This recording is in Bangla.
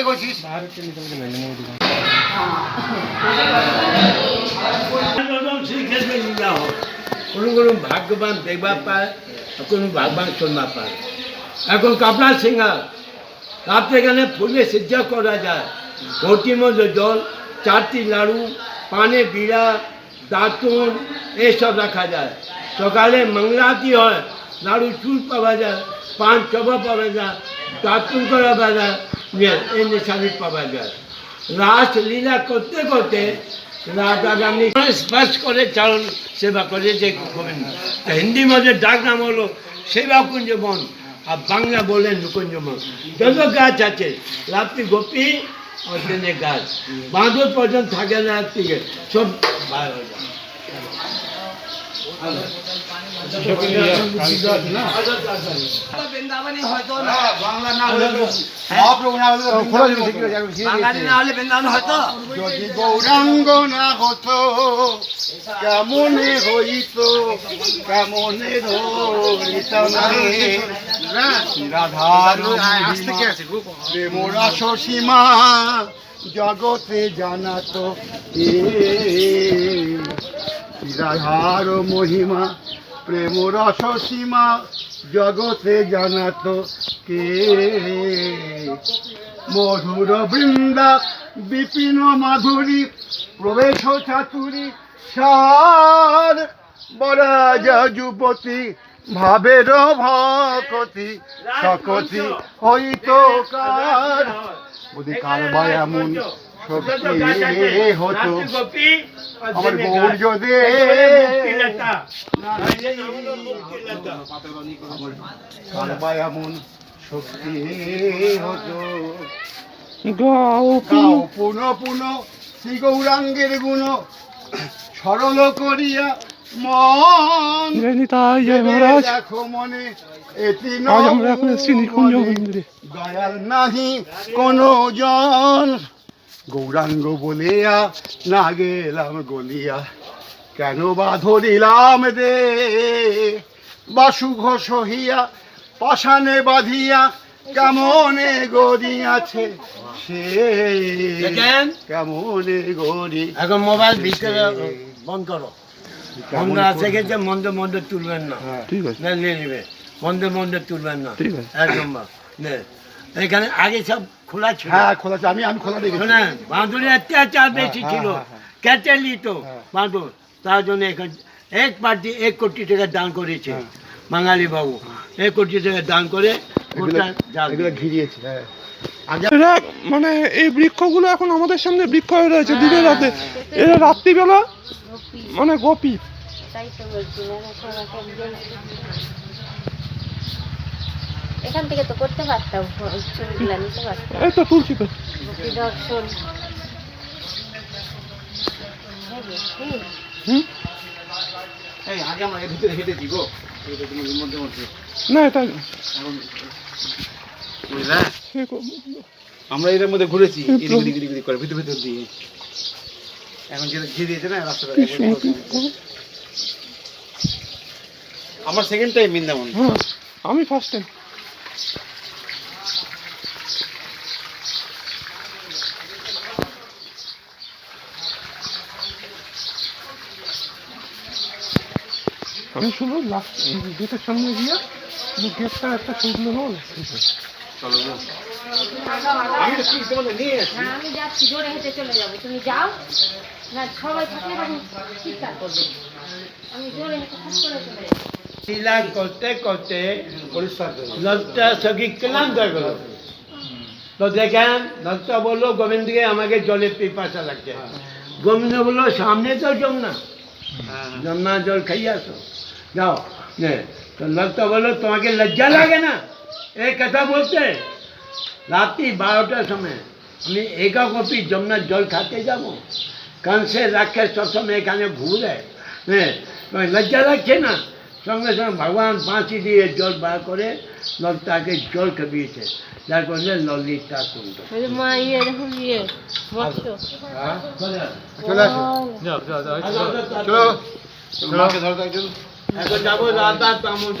বাইরে করছিস কোনো কোনো ভাগ্যবান দেখবা পায় কোনো ভাগবান শোনা পায়। এখন কাপড়া সিঙ্গার রাত্রে এখানে ফুলে সিদ্ধ করা যায়। ঘটির মধ্যে জল, চারটি লাড়ু, পানে বিড়া, দাঁতুন, এসব রাখা যায়। সকালে মংলাতি হয়। লাড়ু চুল পাওয়া যায় পান চবা পাওয়া যায় দাঁতুন করা পাওয়া যায় ইয়ে, এই পাওয়া যায়। রাস লীলা করতে করতে রাজা রানী স্পর্শ করে চারণ সেবা করে যে গোবিন্দ। হিন্দি মধ্যে ডাক নাম হলো সেবা কুঞ্জ বন আর বাংলা বললেন নুকুঞ্জ বন। যত গাছ আছে রাত্রি গোপী দিনে গাছ। বাঁধর পর্যন্ত থাকে না রাত্রি সব হয়ে যায়। গৌরাঙ্গ না হতো কেমনে হইত কেমনে প্রেমরা সীমা জগতে জানাতো কে রাধার মহিমা প্রেম রস সীমা জগতে জানাত কে মধুর বৃন্দা বিপিন মাধুরী প্রবেশ চাতুরী সার বরাজা যুবতী ভাবের ভকতি সকতি হইত কার? বুদ্ধি কারবা এমন হতো আমার গৌর যদি এমন শক্তি হতো গাও পুনঃ পুনঃ শ্রী গৌরাঙ্গের গুণ সরল করিয়া মন দেখো মনে এটি মন্দিরে দয়াল নাহি কোনো জন গৌরাঙ্গ বলিয়া না গেলাম গলিয়া। কেন বা ধরিলাম দে বাসু ঘোষ হইয়া পাশানে বাঁধিয়া কেমনে গড়িয়াছে সে? দেখেন। কেমনে গড়ি এখন মোবাইল ভিতরে বন্ধ করো। মন্দ আছে গেছে মন্দ মন্দ তুলবেন না। হ্যাঁ। ঠিক আছে। না নিয়ে নেবে। মন্দ মন্দ তুলবেন না। ঠিক আছে। একদম বা। নে। এখানে আগে সব খোলা ছিল। হ্যাঁ খোলা আছে। আমি আমি খোলা দেখেছি। শোনেন বাঁধুরে অত্যাচার বেশি হ্যাঁ, ছিল। হ্যাঁ, তো কেটে হ্যাঁ। বাঁধুর তার জন্য এখন এক পার্টি এক কোটি টাকা দান করেছে হ্যাঁ। বাঙালি বাবু। এক কোটি টাকা দান করে ঘিরিয়েছে হ্যাঁ। এরা মানে এই বৃক্ষগুলো এখন আমাদের সামনে বৃক্ষ হয়ে রয়েছে দিনের রাতে। এরা রাত্রিবেলা মানে গোপী। এখান থেকে তো করতে পারতাম ছবিগুলো নিতে পারতাম। এই তো তুলছি তো। দর্শন আমরা এর ভিতরে হেঁটে দিব মধ্যে ঘুরেছি করে ভিতর ভিতর দিয়ে। এখন ঘিরে দিয়েছে না রাস্তাটা আমার সেকেন্ড টাইম বৃন্দাবন। আমি ফার্স্ট টাইম আমি শুধু লাস্ট গেটের সামনে গিয়ে গেটটা একটা সুন্দর। হল চলো আমি তো ঠিক তোমাদের নিয়ে আসি না আমি যাচ্ছি জোরে হেঁটে চলে যাব। তুমি যাও। না সবাই থাকলে তখন চিৎকার করবে। আমি জোরে হেঁটে চলে যাব লীলা করতে করতে ক্লান্ত হয়ে গেল। তো দেখেন বলল গোবিন্দকে আমাকে জলের পিপাসা লাগছে। গোবিন্দ বলল সামনে তো জমনা জমনা জল খাই আসো। যাও। নে তো লোকটা বলল তোমাকে লজ্জা লাগে না? এই কথা বলতে রাত্রি বারোটার সময় আমি একা কপি যমুনার জল খাতে যাব। কাঁসে রাখে সবসময় এখানে ঘুরে। হ্যাঁ লজ্জা লাগছে না? সঙ্গে সঙ্গে ভগবান বাঁচি দিয়ে জল বার করে লোকটাকে জল খাবিয়েছে যার কারণে ললিতা কুণ্ড। চলে আসো। চলো। এখন যাব রাধা তামুল